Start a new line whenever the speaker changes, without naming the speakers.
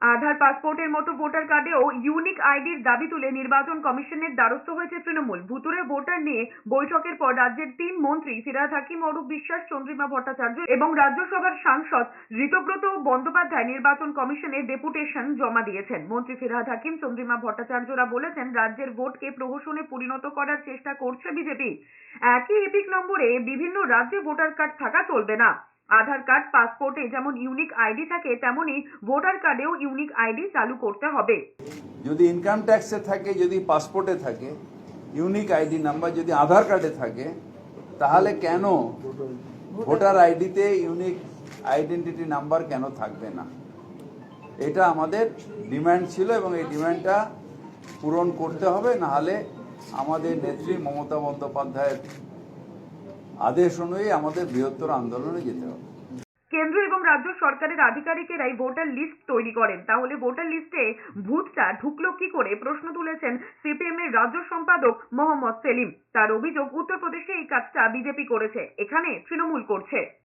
আধার পাসপোর্টের মতো voter কার্ডেও unique আইডির দাবি তুলে নির্বাচন কমিশনের দ্বারস্থ হয়েছে তৃণমূল। ভুতুরে ভোটার নিয়ে বৈঠকের পর রাজ্যের তিন মন্ত্রী ফিরাদ হাকিম, অরূপ বিশ্বাস, চন্দ্রিমা ভট্টাচার্য এবং রাজ্যসভার সাংসদ ঋতব্রত বন্দ্যোপাধ্যায় নির্বাচন কমিশনে ডেপুটেশন জমা দিয়েছেন। মন্ত্রী ফিরহাদ হাকিম, চন্দ্রিমা ভট্টাচার্যরা বলেছেন, রাজ্যের ভোটকে প্রহসনে পরিণত করার চেষ্টা করছে বিজেপি। একই এপিক নম্বরে বিভিন্ন রাজ্যে ভোটার কার্ড থাকা চলবে না। আধার কার্ড, পাসপোর্টে যেমন ইউনিক আইডি থাকে, তেমনি ভোটার কার্ডেও ইউনিক আইডি চালু করতে হবে।
যদি ইনকাম ট্যাক্সে থাকে, যদি পাসপোর্টে থাকে ইউনিক আইডি নাম্বার যদি আধার কার্ডে থাকে, তাহলে কেন ভোটার আইডিতে ইউনিক আইডেন্টিটি নাম্বার কেন থাকবে না? এটা আমাদের ডিমান্ড ছিল এবং এই ডিমান্ডটা পূরণ করতে হবে, নাহলে আমাদের নেত্রী মমতা বন্দ্যোপাধ্যায়ের আদেশ অনুযায়ী আমাদের বৃহত্তর আন্দোলনে যেতে হবে।
কেন্দ্র এবং রাজ্য সরকারের আধিকারিকেরাই ভোটার লিস্ট তৈরি করেন। তাহলে ভোটার লিস্টে ভূতটা ঢুকলো কি করে? প্রশ্ন তুলেছেন সিপিএম এর রাজ্য সম্পাদক মোহাম্মদ সেলিম। তার অভিযোগ, উত্তরপ্রদেশে এই কাজটা বিজেপি করেছে। এখানে তৃণমূল করছে।